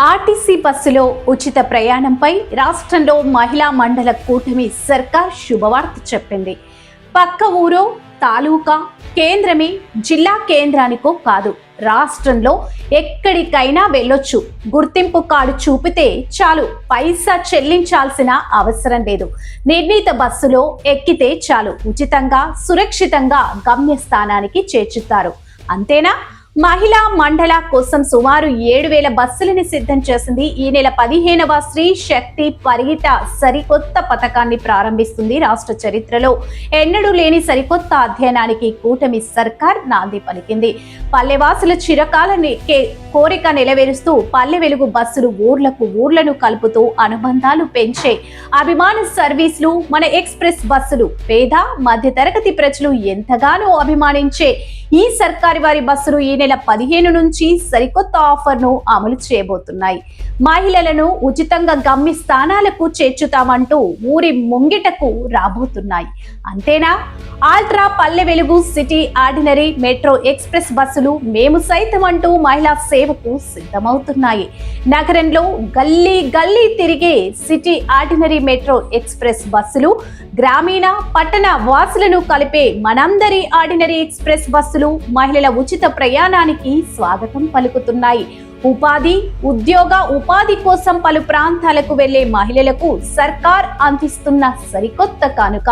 RTC బస్సులో ఉచిత ప్రయాణంపై రాష్ట్రంలో మహిళా మండల కూటమి సర్కార్ శుభవార్త చెప్పింది. పక్క ఊరో తాలూకా కేంద్రమే జిల్లా కేంద్రానికో కాదు రాష్ట్రంలో ఎక్కడికైనా వెళ్ళొచ్చు. గుర్తింపు కార్డు చూపితే చాలు పైసా చెల్లించాల్సిన అవసరం లేదు. నిర్ణీత బస్సులో ఎక్కితే చాలు ఉచితంగా సురక్షితంగా గమ్యస్థానానికి చేర్చుతారు. అంతేనా? మహిళా మండల కోసం సుమారు ఏడు వేల బస్సులని సిద్ధం చేసింది. ఈ నెల పదిహేనవ స్త్రీ శక్తి పరిహిత సరికొత్త పథకాన్ని ప్రారంభిస్తుంది రాష్ట్ర చరిత్రలో. ఎన్నడూ లేని సరికొత్త అధ్యయనానికి కూటమి సర్కార్ నాంది పలికింది. పల్లెవాసుల చిరకాలని కోరిక నెరవేరుస్తూ పల్లె వెలుగు బస్సులు ఊర్లకు ఊర్లను కలుపుతూ అనుబంధాలు పెంచే అభిమాన సర్వీసులు మన ఎక్స్ప్రెస్ బస్సులు పేద మధ్యతరగతి ప్రజలు ఎంతగానో అభిమానించే ఈ సర్కారి వారి బస్సులు ఈ నెల పదిహేను నుంచి సరికొత్త ఆఫర్ను అమలు చేయబోతున్నాయి. మహిళలను ఉచితంగా గమ్య స్థానాలకు చేర్చుతామంటూ ఊరి ముంగిటకు రాబోతున్నాయి. అంతేనా? Ultra Palle Velugu city ordinary metro express బస్సులు మేము సైతం అంటూ మహిళా సేవకు సిద్ధమవుతున్నాయి. నగరంలో గల్లీ గల్లీ తిరిగే సిటీ ఆర్డినరీ మెట్రో ఎక్స్ప్రెస్ బస్సులు గ్రామీణ పట్టణ వాసులను కలిపే మనందరి ఆర్డినరీ ఎక్స్ప్రెస్ బస్సులు మహిళల ఉచిత ప్రయాణానికి స్వాగతం పలుకుతున్నాయి. ఉపాధి ఉద్యోగ ఉపాధి కోసం పలు ప్రాంతాలకు వెళ్ళే మహిళలకు సర్కార్ అందిస్తున్న సరికొత్త కానుక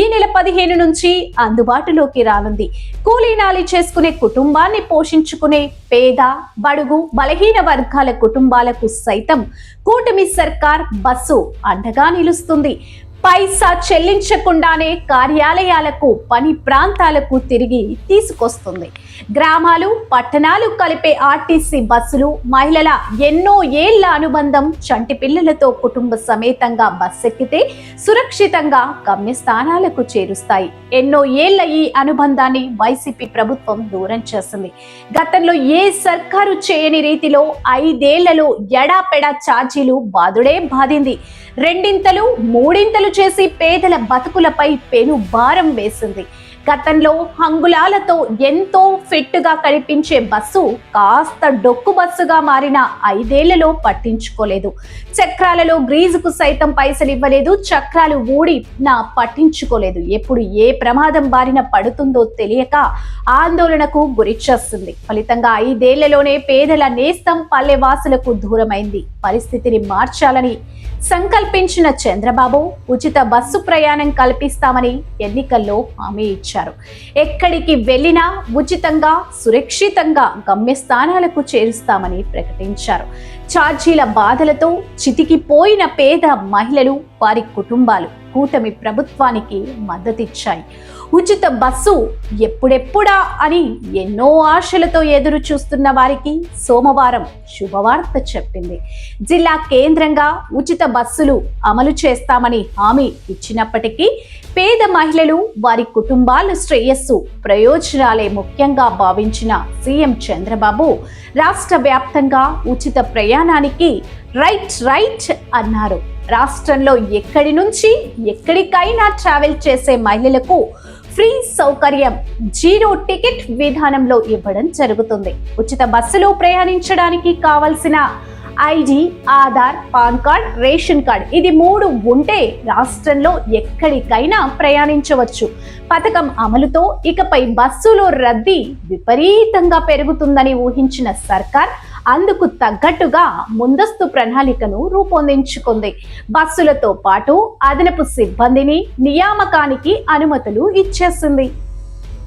ఈ నెల పదిహేను నుంచి అందుబాటులోకి రానుంది. కూలీనాలి చేసుకునే కుటుంబాన్ని పోషించుకునే పేద బడుగు బలహీన వర్గాల కుటుంబాలకు సైతం కూటమి సర్కార్ బస్సు అండగా నిలుస్తుంది. పైసా చెల్లించకుండానే కార్యాలయాలకు పని ప్రాంతాలకు తిరిగి తీసుకొస్తుంది. గ్రామాలు పట్టణాలు కలిపే ఆర్టీసీ బస్సులు మహిళల ఎన్నో ఏళ్ళ అనుబంధం చంటి పిల్లలతో కుటుంబ సమేతంగా బస్సు ఎక్కితే సురక్షితంగా గమ్యస్థానాలకు చేరుస్తాయి. ఎన్నో ఏళ్ళ ఈ అనుబంధాన్ని వైసీపీ ప్రభుత్వం దూరం చేసింది. గతంలో ఏ సర్కారు చేయని రీతిలో ఐదేళ్ళలో ఎడాపెడా ఛార్జీలు బాదుడే బాధింది రెండింతలు మూడింతలు చేసి పేదల బతుకులపై పెను భారం వేసింది. గతంలో హంగులాలతో ఎంతో ఫిట్గా కనిపించే బస్సు కాస్త డొక్కు బస్సుగా మారిన ఐదేళ్ళలో పట్టించుకోలేదు. చక్రాలలో గ్రీజుకు సైతం పైసలు ఇవ్వలేదు. చక్రాలు ఊడి నా పట్టించుకోలేదు. ఎప్పుడు ఏ ప్రమాదం బారిన పడుతుందో తెలియక ఆందోళనకు గురిచేస్తుంది ఫలితంగా ఐదేళ్ళలోనే పేదల నేస్తం పల్లెవాసులకు దూరమైంది. పరిస్థితిని మార్చాలని సంకల్పించిన చంద్రబాబు ఉచిత బస్సు ప్రయాణం కల్పిస్తామని ఎన్నికల్లో హామీ ఇచ్చారు. ఎక్కడికి వెళ్ళినా ఉచితంగా సురక్షితంగా గమ్యస్థానాలకు చేరుస్తామని ప్రకటించారు. ఛార్జీల బాధలతో చితికిపోయిన పేద మహిళలు వారి కుటుంబాలు కూటమి ప్రభుత్వానికి మద్దతిచ్చాయి. ఉచిత బస్సు ఎప్పుడెప్పుడా అని ఎన్నో ఆశలతో ఎదురు చూస్తున్న వారికి సోమవారం శుభవార్త చెప్పింది. జిల్లా కేంద్రంగా ఉచిత బస్సులు అమలు చేస్తామని హామీ ఇచ్చినప్పటికీ పేద మహిళలు వారి కుటుంబాల శ్రేయస్సు ప్రయోజనాలే ముఖ్యంగా భావించిన సీఎం చంద్రబాబు రాష్ట్ర వ్యాప్తంగా ఉచిత ప్రయాణానికి రైట్ రైట్ అన్నారు. రాష్ట్రంలో ఎక్కడి నుంచి ఎక్కడికైనా ట్రావెల్ చేసే మహిళలకు ఫ్రీ సౌకర్యం జీరో టికెట్ విధానంలో ఇవ్వడం జరుగుతుంది. ఉచిత బస్సులో ప్రయాణించడానికి కావలసిన ID Aadhaar PAN card ration card ఇది మూడు ఉంటే రాష్ట్రంలో ఎక్కడికైనా ప్రయాణించవచ్చు. పథకం అమలుతో ఇకపై బస్సులో రద్దీ విపరీతంగా పెరుగుతుందని ఊహించిన సర్కార్ అందుకు తగ్గట్టుగా ముందస్తు ప్రణాళికను రూపొందించుకుంది. బస్సులతో పాటు అదనపు సిబ్బందిని నియామకానికి అనుమతులు ఇచ్చేసింది.